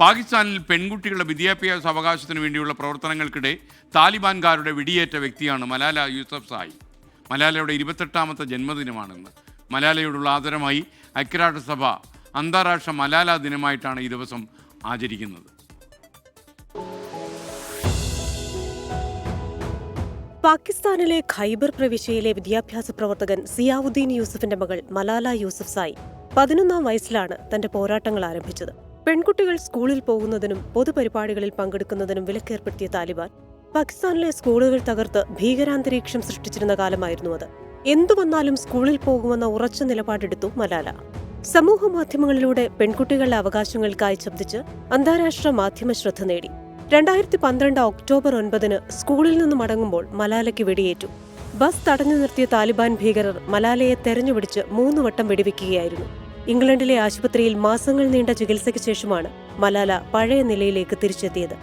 പാകിസ്ഥാനിൽ പെൺകുട്ടികളുടെ വിദ്യാഭ്യാസ അവകാശത്തിന് വേണ്ടിയുള്ള പ്രവർത്തനങ്ങൾക്കിടെ താലിബാൻകാരുടെ വെടിയേറ്റ വ്യക്തിയാണ് മലാല യൂസഫ് സായി. മലാലയുടെ ഇരുപത്തെട്ടാമത്തെ ജന്മദിനമാണെന്ന്. മലാലയോടുള്ള ആദരമായി ഐക്യരാഷ്ട്രസഭ അന്താരാഷ്ട്ര മലാല ദിനമായിട്ടാണ് ഈ ദിവസം ആചരിക്കുന്നത്. പാകിസ്ഥാനിലെ ഖൈബർ പ്രവിശ്യയിലെ വിദ്യാഭ്യാസ പ്രവർത്തകൻ സിയാവുദ്ദീൻ യൂസഫിന്റെ മകൾ മലാല യൂസഫ് സായി പതിനൊന്നാം വയസ്സിലാണ് തന്റെ പോരാട്ടങ്ങൾ ആരംഭിച്ചത്. പെൺകുട്ടികൾ സ്കൂളിൽ പോകുന്നതിനും പൊതുപരിപാടികളിൽ പങ്കെടുക്കുന്നതിനും വിലക്കേർപ്പെടുത്തിയ താലിബാൻ പാകിസ്ഥാനിലെ സ്കൂളുകൾ തകർത്ത് ഭീകരാന്തരീക്ഷം സൃഷ്ടിച്ചിരുന്ന കാലമായിരുന്നു അത്. എന്തു വന്നാലും സ്കൂളിൽ പോകുമെന്ന ഉറച്ച നിലപാടെടുത്തു മലാല. സമൂഹ മാധ്യമങ്ങളിലൂടെ പെൺകുട്ടികളുടെ അവകാശങ്ങൾക്കായി ശബ്ദിച്ച് അന്താരാഷ്ട്ര മാധ്യമ ശ്രദ്ധ നേടി. രണ്ടായിരത്തി പന്ത്രണ്ട് ഒക്ടോബർ ഒൻപതിന് സ്കൂളിൽ നിന്ന് മടങ്ങുമ്പോൾ മലാലയ്ക്ക് വെടിയേറ്റു. ബസ് തടഞ്ഞു നിർത്തിയ താലിബാൻ ഭീകരർ മലാലയെ തെരഞ്ഞുപിടിച്ച് മൂന്നുവട്ടം വെടിവെക്കുകയായിരുന്നു. ഇംഗ്ലണ്ടിലെ ആശുപത്രിയിൽ മാസങ്ങൾ നീണ്ട ചികിത്സയ്ക്ക് ശേഷമാണ് മലാല പഴയ നിലയിലേക്ക് തിരിച്ചെത്തിയത്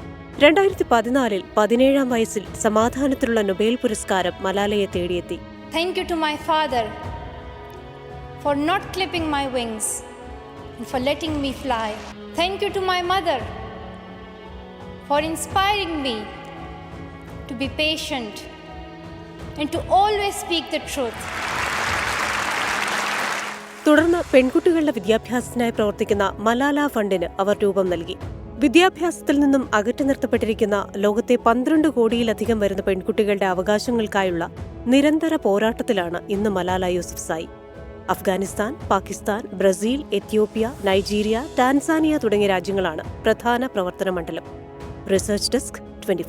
രണ്ടായിരത്തി പതിനാലിൽ പതിനേഴാം വയസ്സിൽ സമാധാനത്തിലുള്ള നൊബേൽ പുരസ്കാരം മലാലയെ തേടിയെത്തി you to my father for not clipping my wings and for letting me fly. Thank you to my mother for inspiring me to be patient and to always speak the truth. തുടർന്ന് പെൺകുട്ടികളുടെ വിദ്യാഭ്യാസത്തിനായി പ്രവർത്തിക്കുന്ന മലാല ഫണ്ടിന് അവർ രൂപം നൽകി. വിദ്യാഭ്യാസത്തിൽ നിന്നും അകറ്റി നിർത്തപ്പെട്ടിരിക്കുന്ന ലോകത്തെ പന്ത്രണ്ട് കോടിയിലധികം വരുന്ന പെൺകുട്ടികളുടെ അവകാശങ്ങൾക്കായുള്ള നിരന്തര പോരാട്ടത്തിലാണ് ഇന്ന് Malala Yousafzai. Afghanistan Pakistan Brazil Ethiopia Nigeria Tanzania തുടങ്ങിയ രാജ്യങ്ങളാണ് പ്രധാന പ്രവർത്തന മണ്ഡലം. Research desk twenty